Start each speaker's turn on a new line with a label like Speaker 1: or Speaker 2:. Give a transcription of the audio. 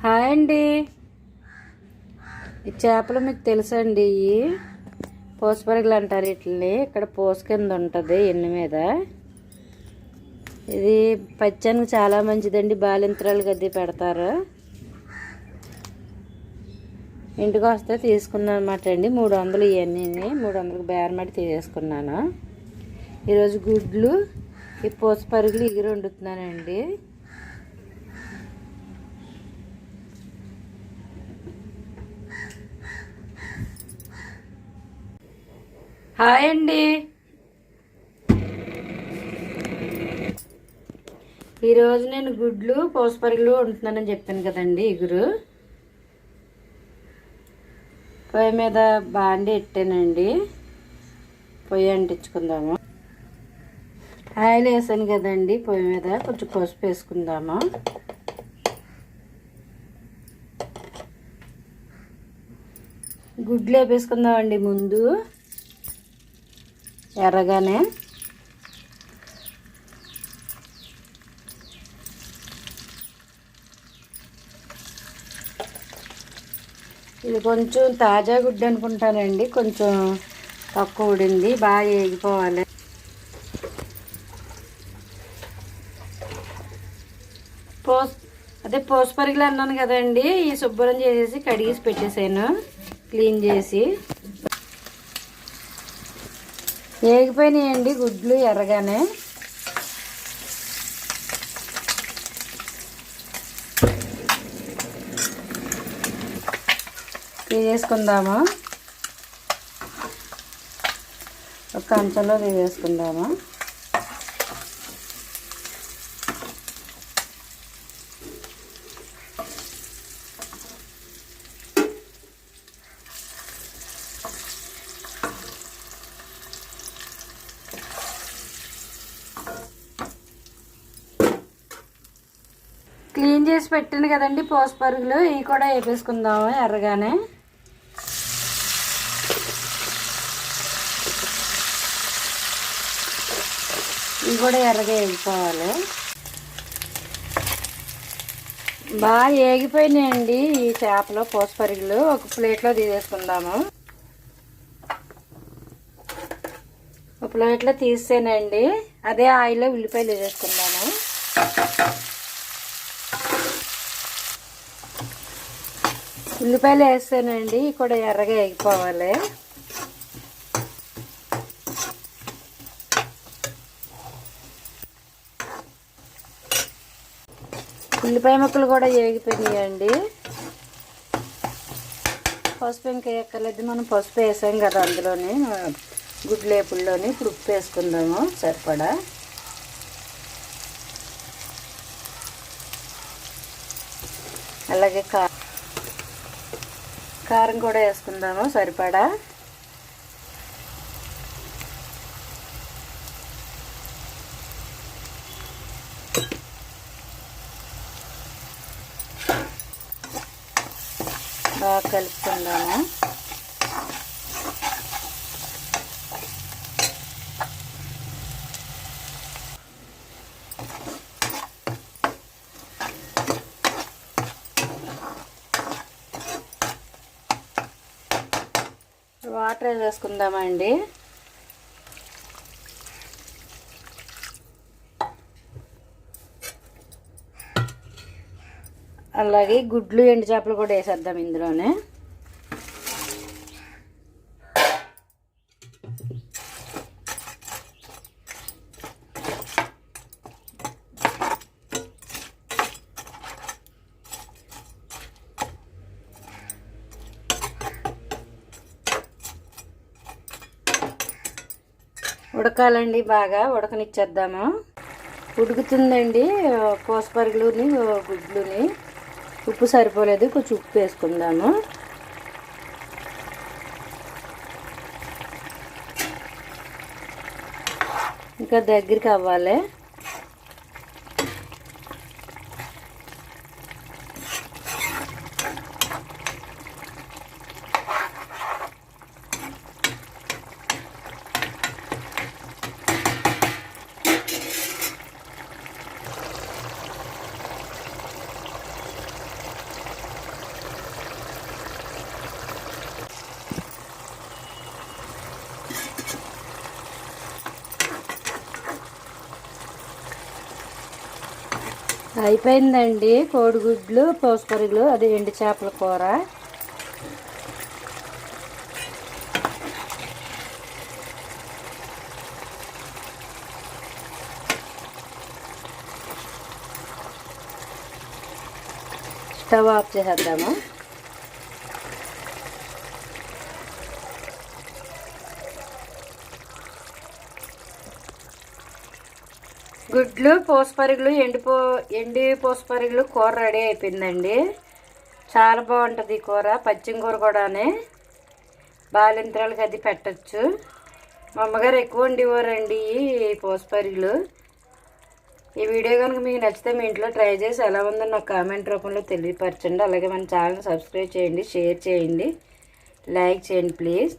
Speaker 1: Hi అండి. ఈ చేపలు మీకు తెలుసా అండి ఇవి పోసపరగలు అంటారు వీటిని ఇక్కడ పోస కింద ఉంటుంది ఎన్ని మీద. ఇది పచ్చనికి చాలా మంచిదండి. బాలింత్రాలు గది పెడతారు. ఇంటికి వస్తే తీసుకున్నాను అనమాట అండి. మూడు వందలు ఇవన్నీ. మూడు వందలకు బేరమడి తీసేసుకున్నాను. ఈరోజు గుడ్లు ఈ పోసపరుగులు ఇగురు వండుతున్నానండి హాయ్ అండి. ఈరోజు నేను గుడ్లు పోసపరుగులు ఉంటున్నానని చెప్పాను కదండి ఇగురు. పొయ్యి మీద బాండి పెట్టానండి పొయ్యి అంటించుకుందాము. ఆయిల్ వేసాను కదండి పొయ్యి మీద కొంచెం పసుపు వేసుకుందాము. గుడ్లు వేపేసుకుందామండి ముందు. ఎర్రగానే. ఇది కొంచెం తాజా గుడ్డ అనుకుంటానండి కొంచెం తక్కువ ఉడింది బాగా వేగిపోవాలి. పోస్ అదే పోసపరిగలు అన్నాను కదండి ఈ శుభ్రం చేసేసి కడిగేసి పెట్టేసాను క్లీన్ చేసి. వేగిపోయినాయండి గుడ్లు ఎర్రగానే. తీసేసుకుందాము? ఒక కంచంలో తీసేసుకుందాము? క్లీన్ చేసి పెట్టాను కదండి పోసపరుగులు ఇవి కూడా వేపేసుకుందాము ఎర్రగానే. ఇవి కూడా ఎర్రగా వేగిపోవాలి. బాగా వేగిపోయినాయండి ఈ చేపలు పోసపరుగులు ఒక ప్లేట్లో తీసేసుకుందాము. ప్లేట్లో తీసేనండి. అదే ఆయిల్లో ఉల్లిపాయలు వేసేసుకుందాము. ఉల్లిపాయలు వేస్తానండి. కూడా ఎర్రగా వేగిపోవాలి ఉల్లిపాయ ముక్కలు కూడా ఏగిపోయినాయండి. పసుపు ఇంకా ఎక్కర్లేదు మనం పసుపు వేసాం కదా అందులోనే. గుడ్లేపుల్లోని ఇప్పుడు ఉప్పు వేసుకుందాము సరిపడా? అలాగే కా కారం కూడా వేసుకుందాము సరిపడా? బాగా కలుపుకుందాము. వాటర్ వేసుకుందామండి. అలాగే గుడ్లు ఎండు చేపలు కూడా వేసేద్దాం ఇందులోనే. ఉడకాలండి బాగా ఉడకనిచ్చేద్దాము. ఉడుకుతుందండి కోసపరుగులుని గుడ్లుని. ఉప్పు సరిపోలేదు కొంచెం ఉప్పు వేసుకుందాము. ఇంకా దగ్గరికి అవ్వాలి. అయిపోయిందండి. కోడిగుడ్లు పోసపరుగులు అది ఎండు చేపల కూర. స్టవ్ ఆఫ్ చేసేద్దాము. గుడ్లు పోసపరుగులు ఎండిపో ఎండి పోసపరుగులు కూర రెడీ అయిపోయిందండి. చాలా బాగుంటుంది ఈ కూర పచ్చిమ కూర కూడానే. బాలింత్రాలకి అది పెట్టచ్చు. మా అమ్మగారు ఎక్కువ వండివారండి ఈ పోసపరుగులు. ఈ వీడియో కనుక మీకు నచ్చితే మీ ఇంట్లో ట్రై చేసి ఎలా ఉందో నాకు కామెంట్ రూపంలో తెలియపరచండి. అలాగే మన ఛానల్ సబ్స్క్రైబ్ చేయండి షేర్ చేయండి. లైక్ చేయండి ప్లీజ్.